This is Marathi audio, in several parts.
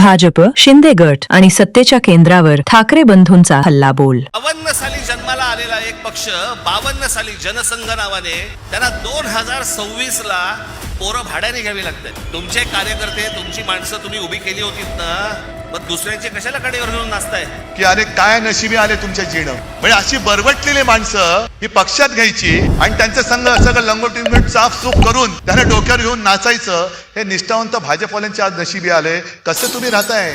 भाजप शिंदे गट आणि सत्तेच्या केंद्रावर ठाकरे बंधूंचा हल्लाबोल. बावन्न साली जन्माला आलेला एक पक्ष बावन्न साली जनसंघ नावाने त्यांना दोन हजार सव्वीस ला पोरं भाड्याने घ्यावी लागतात. तुमचे कार्यकर्ते तुमची माणसं तुम्ही उभी केली होतीत ना? मग दुसऱ्यांचे कशाला कडेवर घेऊन नाचताय? की अरे काय नशिबी आले तुमच्या जीणं? म्हणजे अशी बरवटलेली माणसं ही पक्षात घ्यायची आणि त्यांचं संघ सगळं लंगोटी साफ सुख करून त्यांना डोक्यावर घेऊन नाचायचं हे निष्ठावंत भाजपवाल्यांच्या आज नशिबी आले. कसं तुम्ही राहताय?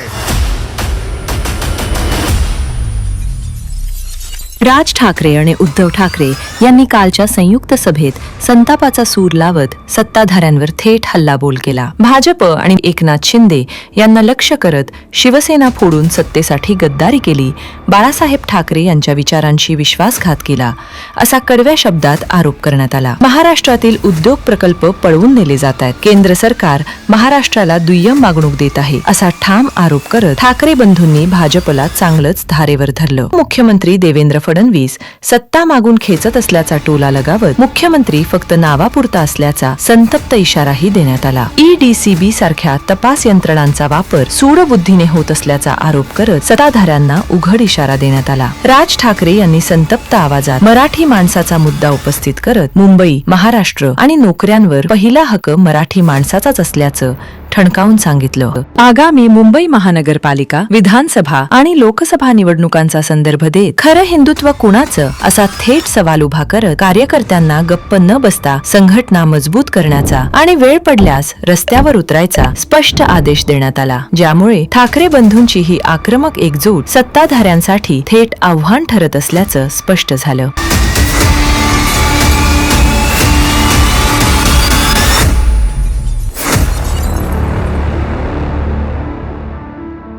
राज ठाकरे आणि उद्धव ठाकरे यांनी कालच्या संयुक्त सभेत संतापाचा सूर लावत सत्ताधाऱ्यांवर थेट हल्लाबोल केला. भाजप आणि एकनाथ शिंदे यांना लक्ष करत शिवसेना फोडून सत्तेसाठी गद्दारी केली. बाळासाहेब ठाकरे यांच्या विचारांशी विश्वासघात केला. असा कडव्या शब्दात आरोप करण्यात आला. महाराष्ट्रातील उद्योग प्रकल्प पळवून नेले जात आहेत. केंद्र सरकार महाराष्ट्राला दुय्यम वागणूक देत आहे असा ठाम आरोप करत ठाकरे बंधूंनी भाजपला चांगलंच धारेवर धरलं. मुख्यमंत्री देवेंद्र फडणवीस सत्ता मागून खेचत असल्याचा टोला लगावत मुख्यमंत्री फक्त नावापुरता असल्याचा संतप्त इशाराही देण्यात आला. ईडीसीबी सारख्या तपास यंत्रणांचा वापर सूडबुद्धीने होत असल्याचा आरोप करत सत्ताधाऱ्यांना उघड इशारा देण्यात आला. राज ठाकरे यांनी संतप्त आवाजात मराठी माणसाचा मुद्दा उपस्थित करत मुंबई महाराष्ट्र आणि नोकऱ्यांवर पहिला हक्क मराठी माणसाचाच असल्याचं ठणकावून सांगितलं. आगामी मुंबई महानगरपालिका विधानसभा आणि लोकसभा निवडणुकांचा संदर्भ देत खरं हिंदुत्व कुणाचं असा थेट सवाल उभा करत कार्यकर्त्यांना गप्प न बसता संघटना मजबूत करण्याचा आणि वेळ पडल्यास रस्त्यावर उतरायचा स्पष्ट आदेश देण्यात आला. ज्यामुळे ठाकरे बंधूंची ही आक्रमक एकजूट सत्ताधाऱ्यांसाठी थेट आव्हान ठरत असल्याचं स्पष्ट झालं.